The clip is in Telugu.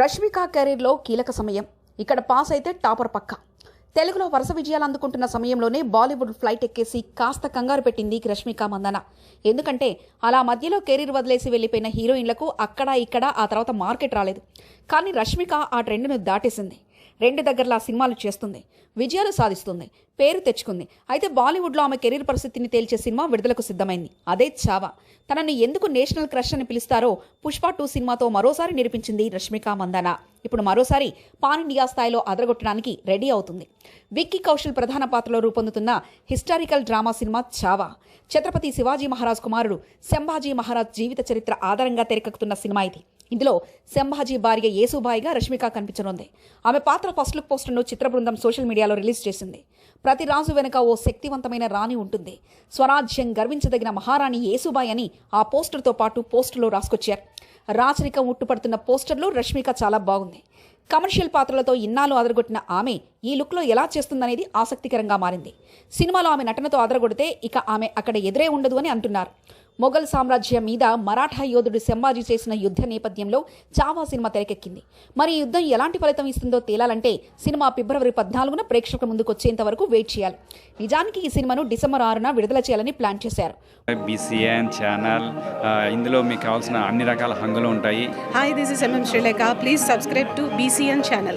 రష్మిక కెరీర్లో కీలక సమయం. ఇక్కడ పాస్ అయితే టాపర్ పక్క. తెలుగులో వరుస విజయాలు అందుకుంటున్న సమయంలోనే బాలీవుడ్ ఫ్లైట్ ఎక్కేసి కాస్త కంగారు పెట్టింది రష్మిక మందన. ఎందుకంటే అలా మధ్యలో కెరీర్ వదిలేసి వెళ్ళిపోయిన హీరోయిన్లకు అక్కడ ఇక్కడ ఆ తర్వాత మార్కెట్ రాలేదు. కానీ రష్మిక ఆ ట్రెండ్ను దాటేసింది. రెండు దగ్గరలా సినిమాలు చేస్తుంది. విజయాలు సాధిస్తుంది. పేరు తెచ్చుకుంది. అయితే బాలీవుడ్లో ఆమె కెరీర్ పరిస్థితిని తేల్చే సినిమా విడుదలకు సిద్ధమైంది. అదే చావా. తనని ఎందుకు నేషనల్ క్రష్ అని పిలుస్తారో పుష్ప టూ సినిమాతో మరోసారి నిరూపించింది రష్మిక మందన. ఇప్పుడు మరోసారి పాన్ ఇండియా స్థాయిలో అదరగొట్టడానికి రెడీ అవుతుంది. విక్కీ కౌశల్ ప్రధాన పాత్రలో రూపొందుతున్న historical drama cinema Chhaava. Chhatrapati Shivaji Maharaj కుమారుడు శంభాజీ మహారాజ్ జీవిత చరిత్ర ఆధారంగా తెరకెక్కుతున్న సినిమా ఇది. ఇందులో శంభాజీ భార్య యేసుబాయిగా రష్మిక కనిపించనుంది. ఆమె పాత్ర ఫస్ట్ లుక్ పోస్టర్ను చిత్ర బృందం సోషల్ మీడియాలో రిలీజ్ చేసింది. ప్రతి రాజు వెనుక ఓ శక్తివంతమైన రాణి ఉంటుంది. స్వరాజ్యం గర్వించదగిన మహారాణి యేసుబాయి అని ఆ పోస్టర్తో పాటు పోస్టులో రాసుకొచ్చారు. రాచరికం ఉట్టుపడుతున్న పోస్టర్లో రష్మిక చాలా బాగుంది. కమర్షియల్ పాత్రలతో ఇన్నాళ్ళు అదరగొట్టిన ఆమె ఈ లుక్లో ఎలా చేస్తుందనేది ఆసక్తికరంగా మారింది. సినిమాలో ఆమె నటనతో అదరగొడితే ఇక ఆమె అక్కడ ఎదురే ఉండదు అని అంటున్నారు. మొఘల్ సామ్రాజ్యం మీద మరాఠా యోధుడు సంభాజీ చేసిన యుద్ధ నేపథ్యంలో చావా సినిమా తెరకెక్కింది మరి ఈ యుద్ధం ఎలాంటి ఫలితం ఇస్తుందో తేలాలంటే సినిమా ఫిబ్రవరి పద్నాలుగున ప్రేక్షకుల ముందుకు వచ్చేంత వరకు వెయిట్ చేయాలి నిజానికి ఈ సినిమాను డిసెంబర్ ఆరున విడుదల చేయాలని ప్లాన్ చేశారు బీసీఎన్ ఛానల్ ఆ, ఇందులో మీకు కావాల్సిన అన్ని రకాల హంగులు ఉంటాయి this is MM Sri Lanka. Please subscribe to BCN channel.